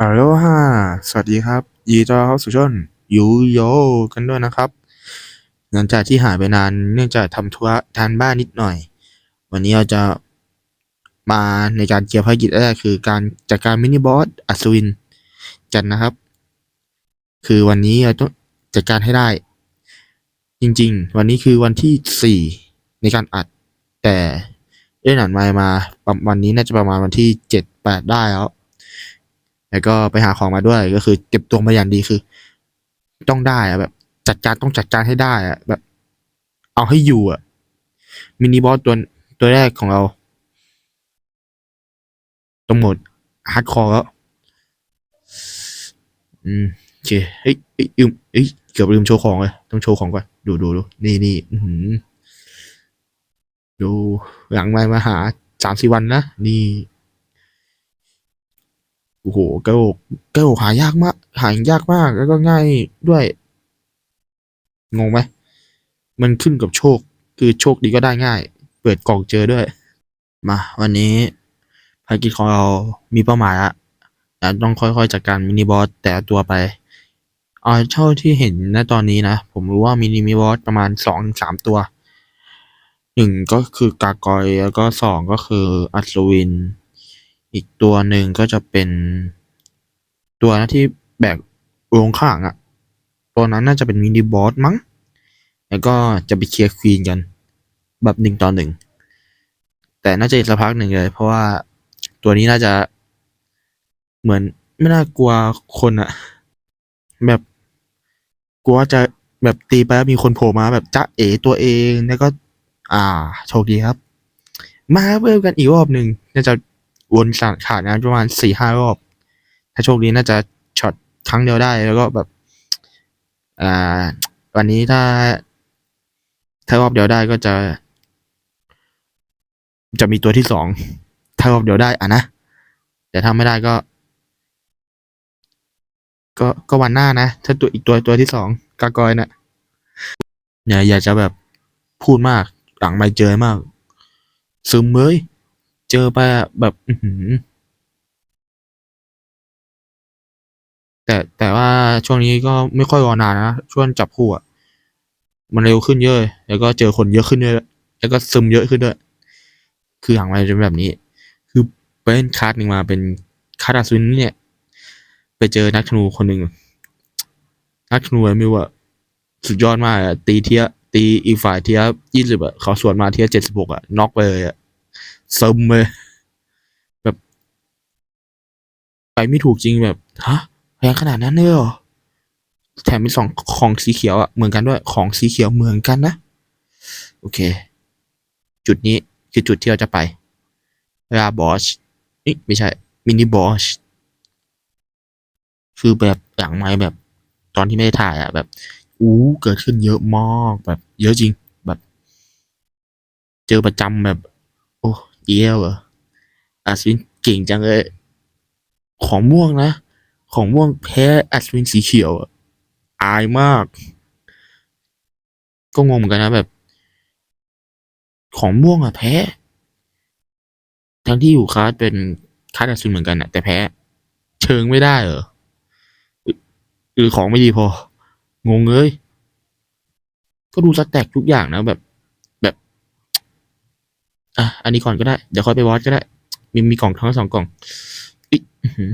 อัลโลฮาสวัสดีครับ ยีต้อเข้าสู่ช่องยูโยกันด้วยนะครับ หลังจากที่หายไปนานเนื่องจากทำธุระทานบ้านนิดหน่อย วันนี้เราจะมาในการเกียร์ภารกิจแรกคือการจัดการมินิบอสอัศวินกันนะครับ คือวันนี้เราต้องจัดการให้ได้ จริงๆ วันนี้คือวันที่สี่ในการอัด แต่ได้หนันไมล์มาวันนี้น่าจะประมาณวันที่เจ็ดแปดได้แล้ว แล้วก็ไปหาของมาด้วยก็คือเก็บตัวมาอย่างดีคือ ต้องได้อะแบบ จัดการต้องจัดการให้ได้อะแบบ เอาให้อยู่อะมินิบอสตัวตัวแรกของเราต้องหมดฮาร์ดคอร์แล้วอืมโอเคเฮ้ยเฮ้ยลืมเฮ้ยเกือบลืมโชว์ของเลยต้องโชว์ของก่อนดูดูดูนี่นี่อือหือดูหลังไมมาหาสามสี่วันนะนี่ โอ้โหกระโหลกกระโหลกหายากมาก หายากมากแล้วก็ง่ายด้วย งงไหมมันขึ้นกับโชค คือโชคดีก็ได้ง่าย เปิดกล่องเจอด้วย มา วันนี้ภารกิจของเรามีเป้าหมายละแต่ต้องค่อยๆจัดการมินิบอสแต่ละตัวไปเอาเท่าที่เห็นณตอนนี้นะ ผมรู้ว่ามินิบอสประมาณสองสามตัวหนึ่งก็คือกากอยแล้วก็สองก็คืออัศวิน อีกตัวหนึ่งก็จะเป็นตัวนะที่แบกลงข้างอะตัวนั้นน่าจะเป็นมินิบอสมั้ง แล้วก็จะไปเคลียร์ควีนกัน แบบหนึ่งต่อหนึ่ง แต่น่าจะอีกสักพักหนึ่งเลย เพราะว่าตัวนี้น่าจะเหมือนไม่น่ากลัวคนอะแบบกลัวจะแบบตีไปแล้วมีคนโผล่มาแบบจ้าเอ๋ตัวเองแล้วก็ อ่า โชคดีครับ มาเพิ่มกันอีกรอบหนึ่งน่าจะ วนสานขาดนะประมาณสี่ห้ารอบ ถ้าโชคดีน่าจะช็อตครั้งเดียวได้แล้วก็แบบอ่าวันนี้ถ้า ถ้ารอบเดียวได้ก็จะ จะมีตัวที่สองถ้ารอบเดียวได้อะนะแต่ถ้าไม่ได้ก็ ก็ก็วันหน้านะ ถ้าตัวอีกตัวตัวที่สองกากอยนะ่ะอย่าอย่าจะแบบพูดมากหลังไม่เจอมาก ซึมเมย เจอไปอะแบบอืแต่แต่ว่าช่วงนี้ก็ไม่ค่อยรอนานนะ ช่วงจับคู่อะมันเร็วขึ้นเยอะ แล้วก็เจอคนเยอะขึ้นเยอะแล้วก็ซึมเยอะขึ้นด้วย คือหางมันจนแบบนี้ คือไปเล่นคาร์ดหนึ่งมาเป็นคาร์ดอาซุนเนี่ย ไปเจอนักธนูคนหนึ่งนักธนูไมิวอะสุดยอดมากอะตีเทียตีอีกฝ่ายเทียยี่สิบอะเขาสวนมาเทียเจ็ดสิบหกอะน็อกไปเลยอะ ซึมเลย แบบไปไม่ถูกจริงแบบฮะแพงขนาดนั้นเลยเหรอแถมมีสองของสีเขียวอะเหมือนกันด้วยของสีเขียวเหมือนกันนะโอเค จุดนี้คือจุดที่เราจะไปลาบอชนี่ไม่ใช่มินิบอชคือแบบหลังไม้แบบตอนที่ไม่ได้ถ่ายอะแบบอู้เกิดขึ้นเยอะมากแบบ เยอะจริงแบบ เจอประจำแบบ อ้เยี่ยวเหรออาสวินเก่งจังเลย ของม่วงนะ ของม่วงแพ้อัศวินสีเขียวอะอายมาก ก็งงเหมือนกันนะแบบ ของม่วงอะแพ้ ทั้งที่อยู่คาสเป็นคาสอัศวินเหมือนกันอะแต่แพ้ เชิงไม่ได้เหรอหรือของไม่ดีพอ งงเลย ก็ดูสแต็กทุกอย่างนะแบบ อะ อันนี้ก่อนก็ได้ เดี๋ยวค่อยไปวอดก็ได้ มีมีกล่องทั้งสองกล่องอิอื้อหือ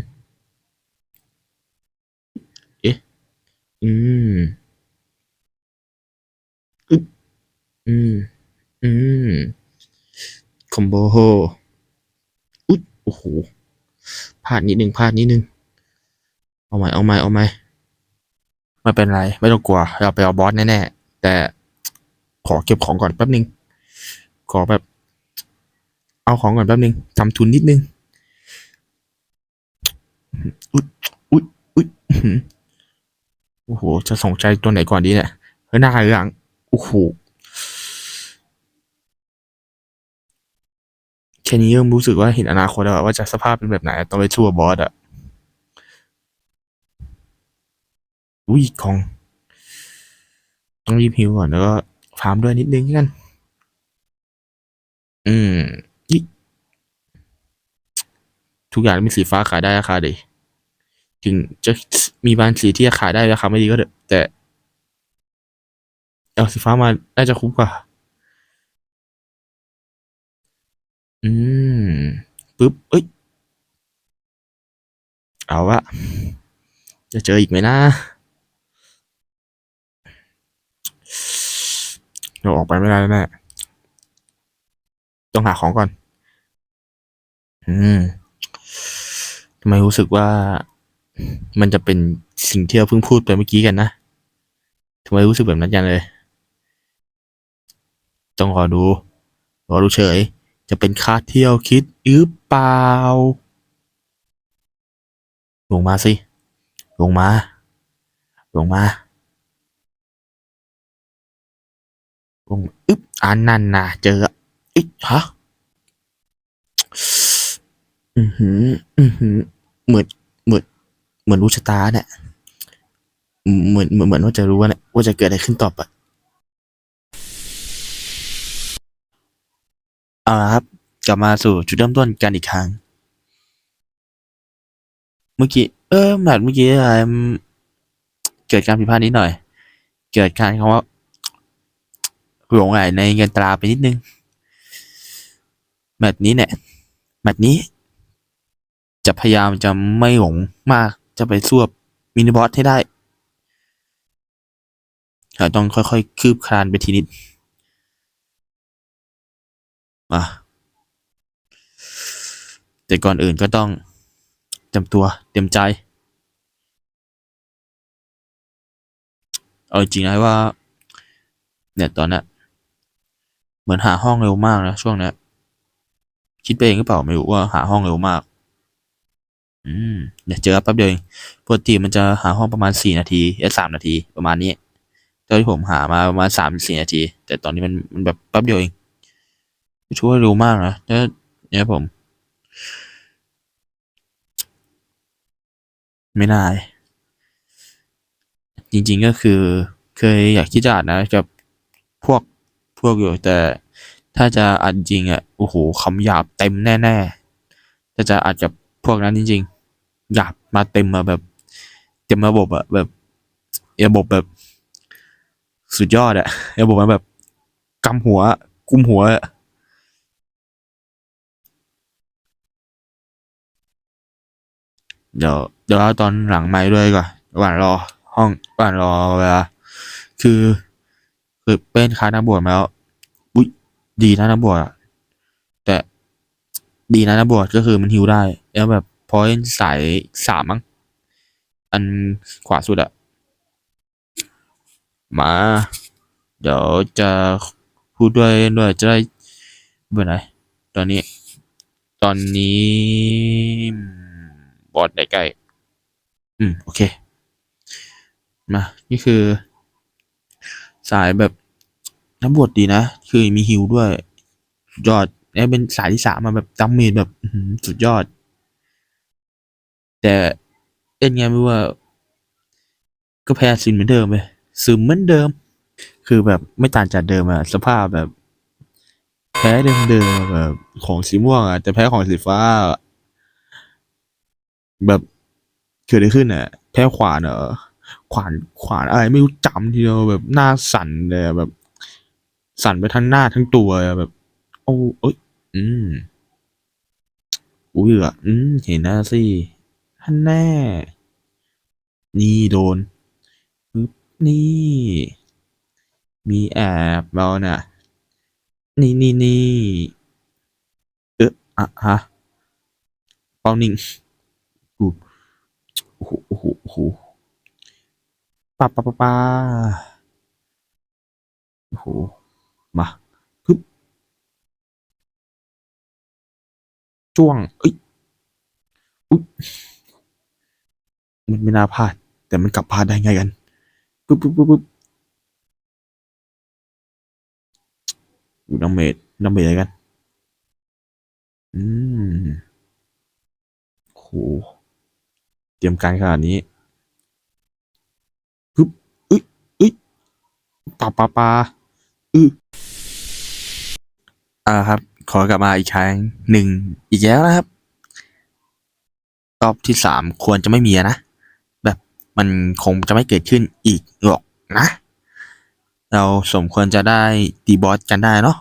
อืมอึบอืม อืม คอมโบโฮอุ๊ยโอ้โหพลาดนิดนึงพลาดนิดนึง เอาใหม่ เอาใหม่ เอาใหม่ ไม่เป็นไร ไม่ต้องกลัว เราไปเอาบอสแน่ๆ แต่ขอเก็บของก่อนแป๊บนึง ขอแบบ เอาของก่อนแป๊บนึงทำทุนนิดนึงอุ๊ยอุ๊ยอุ๊ยอื้อหือโอ้โห จะสนใจตัวไหนก่อนดีเนี่ยเฮ้ยหน้าหรือหลังโอ้โหแค่นี้เริ่มรู้สึกว่าเห็นอนาคตแล้วอะว่าจะสภาพเป็นแบบไหนต้องไปสู้กับบอสอะอุ้ยของ ต้องรีบฮิวก่อนแล้วก็ฟาร์มด้วยนิดนึงกัน อืมอิ ทุกอย่างมีสีฟ้าขายได้ราคาดีถึงจะมีบางสีที่จะขายได้ราคาไม่ดีก็เถอะแต่เอาสีฟ้ามาน่าจะคุ้มกว่า อืมปึ๊บเอ้ย เอาละจะเจออีกไหมนะเราออกไปไม่ได้แน่ต้องหาของก่อน อืม ทำไมรู้สึกว่ามันจะเป็นสิ่งที่เราเพิ่งพูดไปเมื่อกี้กันนะทำไมรู้สึกแบบนั้นจังเลย ต้องรอดูรอดูเฉย จะเป็นคาเที่ยวคิดหรือเปล่า ลงมาสิ ลงมา ลงมาลงอึ๊บอันนั่นนะเจออะอิ๊ะฮะ อือหือ อือหือ เหมือน เหมือน เหมือนรู้ชะตาเนี่ยเหมือน เหมือนเหมือนว่าจะรู้ว่าเนี่ยว่าจะเกิดอะไรขึ้นต่อไปเอาละครับ กลับมาสู่จุดเริ่มต้นกันอีกครั้ง เมื่อกี้ เออแมตช์เมื่อกี้อะไรเกิดการผิดพลาดนิดหน่อย เกิดการคำว่าหลงไหลในเงินตราไปนิดนึงแมตช์นี้เนี่ยแมตช์นี้ จะพยายามจะไม่หลงมากจะไปซวบมินิบอสให้ได้เราต้องค่อยๆ คืบคลานไปทีนิดมาแต่ก่อนอื่นก็ต้องเตรียมตัวเตรียมใจ เอาจริงๆนะว่า เนี่ยตอนนี้เหมือนหาห้องเร็วมากนะช่วงนี้คิดไปเองหรือเปล่าไม่รู้ว่าหาห้องเร็วมาก อืมเนี่ยเจอแป๊บเดียวเองปกติมันจะหาห้องประมาณสี่นาทีเอสามนาทีประมาณนี้ตอนที่ผมหามาประมาณสามสี่นาที แต่ตอนนี้มันมันแบบแป๊บเดียวเองช่วยเร็วมากนะเนี่ยผม ไม่น่าจริงๆก็คือ เคยอยากคิดจะอ่านะกับพวกพวกอยู่แต่ถ้าจะอ่านจริงอะโอ้โหคำหยาบเต็มแน่ๆถ้าจะอ่านกับ พวกนั้นจริงๆหยาบมาเต็มมาแบบ เต็มระบบอะแบบระบบแบบ สุดยอดอะระบบมันแบบกำหัวกุมหัวอะเดี๋ยวเดี๋ยวตอนหลังไม้ด้วยก่อนหว่างรอ ห้องหว่างรอเวลาคือ คือเป็นคานักบวชมาแล้วอุ้ยดีนะนักบวชแต่ดีนะนักบวชก็คือมันฮิวได้ แล้วแบบพอยสายสามมั้ง อันขวาสุดอะมา เดี๋ยวจะพูดด้วยด้วยจะได้เบอร์ไหน ตอนนี้ ตอนนี้อืมบอสใกล้ๆอืม โอเค มา นี่คือ สายแบบน้ำบวชดีนะ คือมีฮิวด้วย ยอดแล้เป็นสายที่สามมาแบบดัมเมจแบบสุดยอด แต่เล่นไงไม่ว่า ก็แพ้ซินเหมือนเดิมเลยซึมเหมือนเดิม คือแบบไม่ต่างจากเดิมอะสภาพแบบ แพ้เดิมๆแบบของสีม่วงอะแต่แพ้ของสีฟ้า แบบเกิดอะไรขึ้นอะแพ้ขวานเหรอขวานขวานอะไรไม่รู้จำทีเดียวแบบหน้าสั่นเลยแบบ สั่นไปทั้งหน้าทั้งตัวแบบโอ้เอ้ย อืมอุ้ยอะอืมเห็นหน้าสิ ฮันแน่ นี่โดนปึ๊บนี่ มีแอบเราน่ะ นี่นี่นี่เอออะฮะเป้านิ่งกูโอ้โหโอ้โหโอ้โหปะปะปะปะโอ้โห มาปึ๊บจ้วงเอ้ยอุ๊ย มันไม่น่าพลาด แต่มันกลับพลาดได้ไงกันปึ๊บปึ๊บปึ๊บปึ๊บอุ๊ยน้ำเมดน้ำเมดอะไรกัน อืมโหเตรียมการขนาดนี้ปึ๊บอึยอึยปาปาปาอึอ่าครับ ขอกลับมาอีกครั้งหนึ่งอีกแล้วนะครับรอบที่สามควรจะไม่มีนะ มันคงจะไม่เกิดขึ้นอีกหรอกนะ เราสมควรจะได้ตีบอสกันได้เนาะ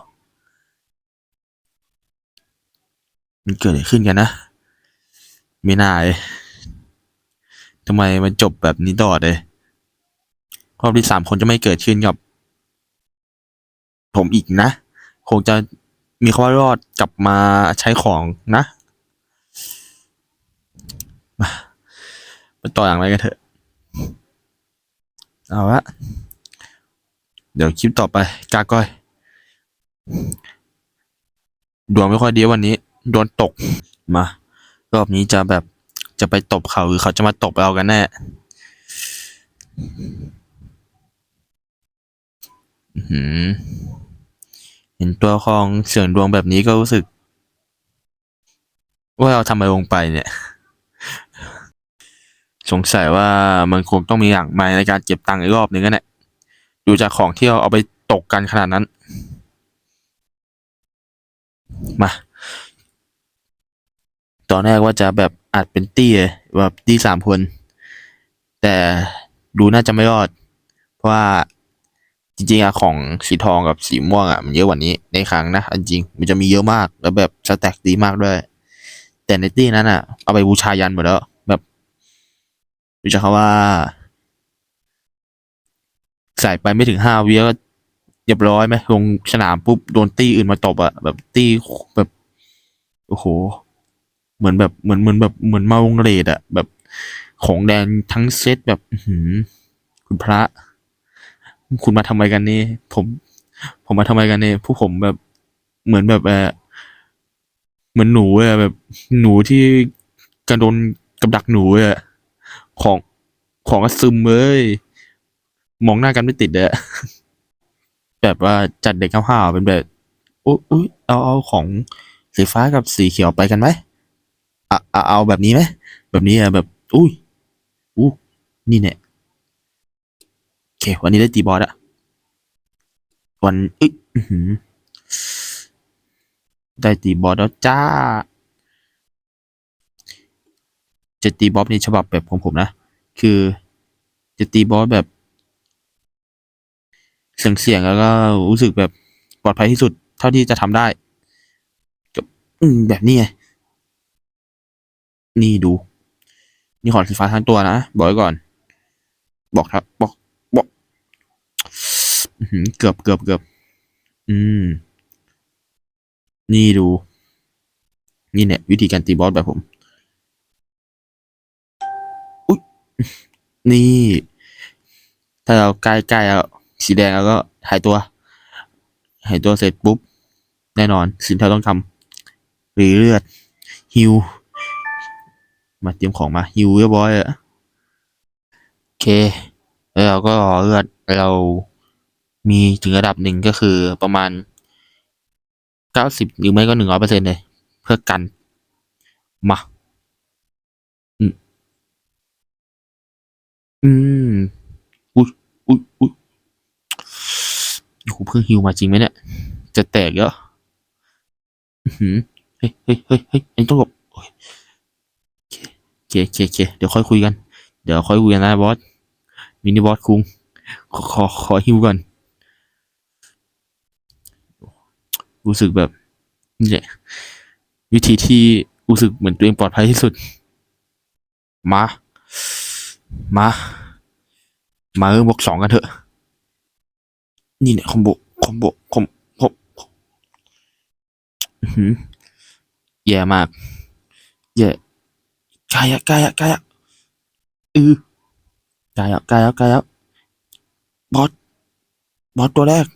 มันเกิดอะไรขึ้นกันนะไม่น่าเลยทำไมมันจบแบบนี้ตลอดเลยรอบที่สามคนจะไม่เกิดขึ้นกับ ผมอีกนะ คงจะมีคำว่ารอดกลับมาใช้ของนะ มาต่ออย่างไรกันเถอะ เอาละเดี๋ยวคลิปต่อไป กาก้อย ดวงไม่ค่อยดีวันนี้ โดนตกมา รอบนี้จะแบบจะไปตบเขาหรือเขาจะมาตบเรากันแน่เห็นตัวของเสียงดวงแบบนี้ก็รู้สึก ว่าเราทำอะไรลงไปเนี่ย สงสัยว่ามันคงต้องมีอย่างใหม่ในการเก็บตังค์อีกรอบหนึ่งกันแหละดูจากของที่เราเอาไปตกกันขนาดนั้น มา ตอนแรกว่าจะแบบอัดเป็นตี้แบบตี้สามคน แต่ดูน่าจะไม่รอด เพราะว่าจริงๆอะของสีทองกับสีม่วงอะมันเยอะกว่านี้ในครั้งนะเอาจริงมันจะมีเยอะมากแล้วแบบสแต็กดีมากด้วย แต่ในตี้นั้นอะเอาไปบูชายันหมดแล้ว แบบดูจากเขาว่า ใส่ไปไม่ถึงห้าวิก็เรียบร้อยไหมลงสนามปุ๊บโดนตี้อื่นมาตบอะแบบตี้แบบ โอ้โห เหมือนแบบเหมือนเหมือนแบบเหมือนเมาลงเรดอะแบบของแดงทั้งเซตแบบหือคุณพระ คุณมาทำไมกันนี่ ผม ผมมาทำไมกันนี่ผู้ผมแบบเหมือนแบบเออเหมือนหนูอะแบบ หนูที่กระโดนกับดักหนูอะ ของของก็ซึมเลยมองหน้ากันไม่ติดอะแบบว่าจัดเด็กห้าวๆเป็นแบบอุ๊ยอุ๊ยเอาเอาของสีฟ้ากับสีเขียวไปกันไหมอะเอาเอาแบบนี้ไหมแบบนี้อะแบบ อุ้ยอู้นี่เนี่ยโอเค วันนี้ได้ตีบอสอะวันเอ้ยได้ตีบอสแล้วจ้า จะตีบอสในฉบับแบบของผมนะ คือจะตีบอสแบบ เสี่ยงๆแล้วก็รู้สึกแบบปลอดภัยที่สุดเท่าที่จะทำได้กับอืแบบนี้ไงนี่ดู นี่ของสีฟ้าทั้งตัวนะ บอกไว้ก่อน บอกครับ บอกบอกเกือบเกือบเกือบอืม นี่ดู นี่เนี่ย วิธีการตีบอสแบบผม นี่ ถ้าเราใกล้ใกล้แล้วสีแดงแล้วก็หายตัว หายตัวเสร็จปุ๊บ แน่นอน สิ่งที่เราต้องทำหรือเลือดฮิวมาเตรียมของมาฮิวเรียบร้อยอะโอเค แล้วเราก็รอเลือดเรามีถึงระดับหนึ่งก็คือประมาณเก้าสิบหรือไม่ก็หนึ่งร้อยเปอร์เซ็นต์เลย เพื่อกัน มา อืม อืม อุ้ยอุ้ยอุ้ยโอ้โหเพิ่งฮิวมาจริงไหมเนี่ย จะแตกแล้วอื้อหือเฮ้ยเฮ้ยเฮ้ยเฮ้ยอันนี้ต้องหลบอ้ยโอเคโอเคโอเคโอเคเดี๋ยวค่อยคุยกัน เดี๋ยวค่อยคุยกันนะบอส มินิบอสคุง ขอ ขอขอฮิวก่อน รู้สึกแบบนี่แหละวิธีที่รู้สึกเหมือนตัวเองปลอดภัยที่สุด มา มา มาเริ่มบวกสองกันเถอะ นี่เนี่ยคอมโบคอมโบคอมคอมอื้อหือแย่มาก แย่กล้อะกล้อะกล้อะเออกล้อะกล้อะกล้อะบอส บอสตัวแรก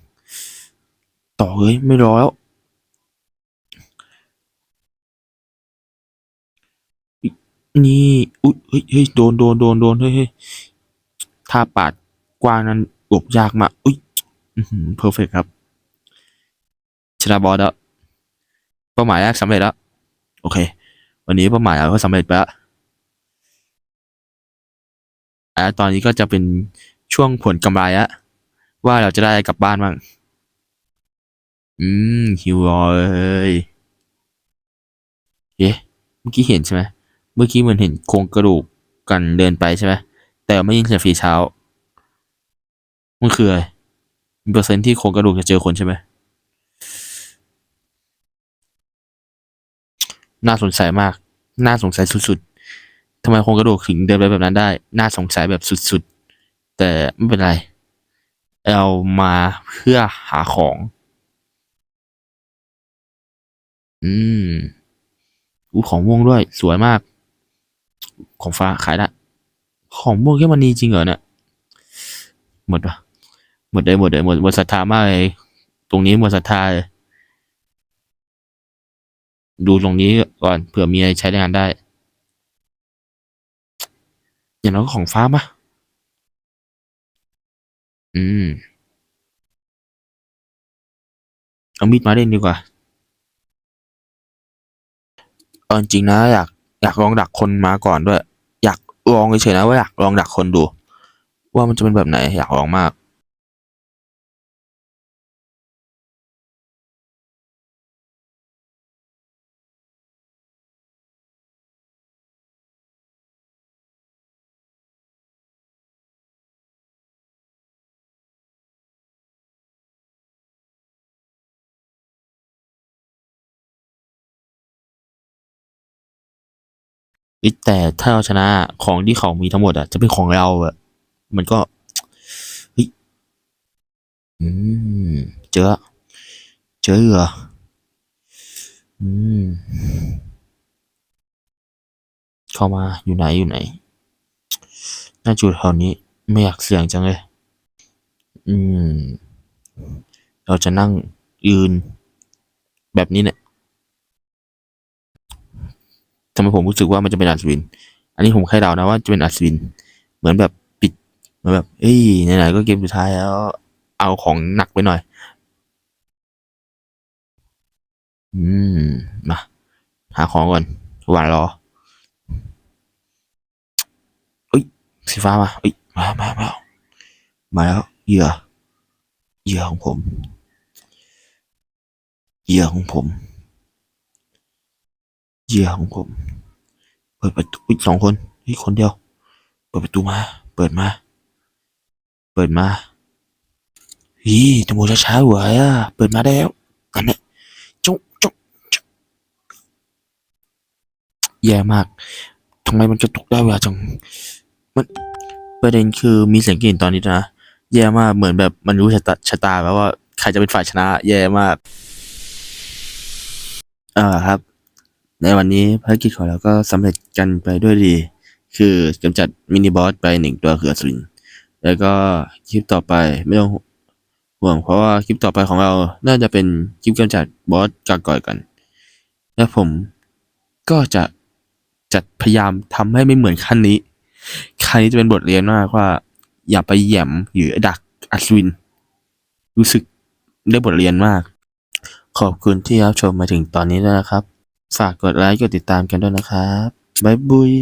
ต่อเลยไม่รอแล้ว นี่อุ้ยเฮ้ยเฮ้ยโดนโดนโดนโดนเฮ้ยเฮ้ยถ้าปาดกว้างนั้นหลบยากมากอุ้ยเพอร์เฟกครับ ชนะบอสแล้วเป้าหมายแรกสำเร็จแล้ว โอเค วันนี้เป้าหมายเราก็สำเร็จไปแล้วอ่าตอนนี้ก็จะเป็นช่วงผลกำไรอะว่าเราจะได้กลับบ้านบ้าง อืม ฮิวเลยเอ๊ะเมื่อกี้เห็นใช่ไหม เมื่อกี้เหมือนเห็นโครงกระดูกกันเดินไปใช่ไหมแต่ไม่ยินเสียงฝีเท้ามันคืออะไรมีเปอร์เซ็นต์ที่โครงกระดูกจะเจอคนใช่ไหมน่าสงสัยมาก น่าสงสัยสุดๆทำไมโครงกระดูกถึงเดินไปแบบนั้นได้ น่าสงสัยแบบสุดๆ แต่ไม่เป็นไร เอามาเพื่อหาของ อืมอู้ของม่วงด้วย สวยมาก ของฟ้าขายได้ของม่วงแค่มันนีจริงเหรอเนี่ย หมดปะหมดเลยหมดเลยหมดหมดศรัทธามากเลย ตรงนี้หมดศรัทธาเลย ดูตรงนี้ก่อนเผื่อมีอะไรใช้ในงานได้ อย่างน้อยก็ของฟ้าปะอืม เอามีดมาเล่นดีกว่าเอาจริงนะอยากอยากลองดักคนมาก่อนด้วย ลองเฉยๆนะว่าอยากลองดักคนดู ว่ามันจะเป็นแบบไหนอยากลองมาก แต่ถ้าเราชนะของที่เขามีทั้งหมดอะจะเป็นของเราอะมันก็เฮ้ยอืมเจอเจอเหรออืมเข้ามาอยู่ไหนอยู่ไหนน่าจุดแถวนี้ไม่อยากเสี่ยงจังเลย อืม เราจะนั่งยืนแบบนี้เนี่ย ทำไมผมรู้สึกว่ามันจะเป็นอัศวิน อันนี้ผมแค่เดานะว่าจะเป็นอัศวิน เหมือนแบบปิดเหมือนแบบเอ้ยไหนๆก็เกมสุดท้ายแล้ว เอาของหนักไปหน่อย อืมมาหาของก่อนหวานรอเอ้ยสีฟ้ามาเอ้ยมามามามาแล้วเหยื่อเหยื่อของผมเหยื่อของผม เหยื่อของผม เปิดประตูอุ๊ยสองคนเฮ้ยคนเดียว เปิดประตูมา เปิดมา เปิดมาฮีตะโมช้าๆหวยอะเปิดมาได้แล้วกันเนี่ยจุ๊จุ๊จุ๊แย่มากทำไมมันจะตกได้เวลาจัง มันประเด็นคือมีเสียงกลิ่นตอนนี้นะ แย่มากเหมือนแบบมันรู้ชะตาชะตาแล้วว่าใครจะเป็นฝ่ายชนะ แย่มากเอ่าครับ ในวันนี้ภารกิจของเราก็สำเร็จกันไปด้วยดี คือกำจัดมินิบอสไปหนึ่งตัวคืออัศวินแล้วก็คลิปต่อไปไม่ต้องห่วงเพราะว่าคลิปต่อไปของเราน่าจะเป็นคลิปกำจัดบอสกากอยกัน และผมก็จะจัดพยายามทำให้ไม่เหมือนขั้นนี้ขั้นนี้จะเป็นบทเรียนมากว่า อย่าไปแหย่มหรือดักอัศวิน รู้สึกได้บทเรียนมาก ขอบคุณที่รับชมมาถึงตอนนี้ด้วยนะครับ ฝากกดไลค์กดติดตามกันด้วยนะครับ บ๊ายบุย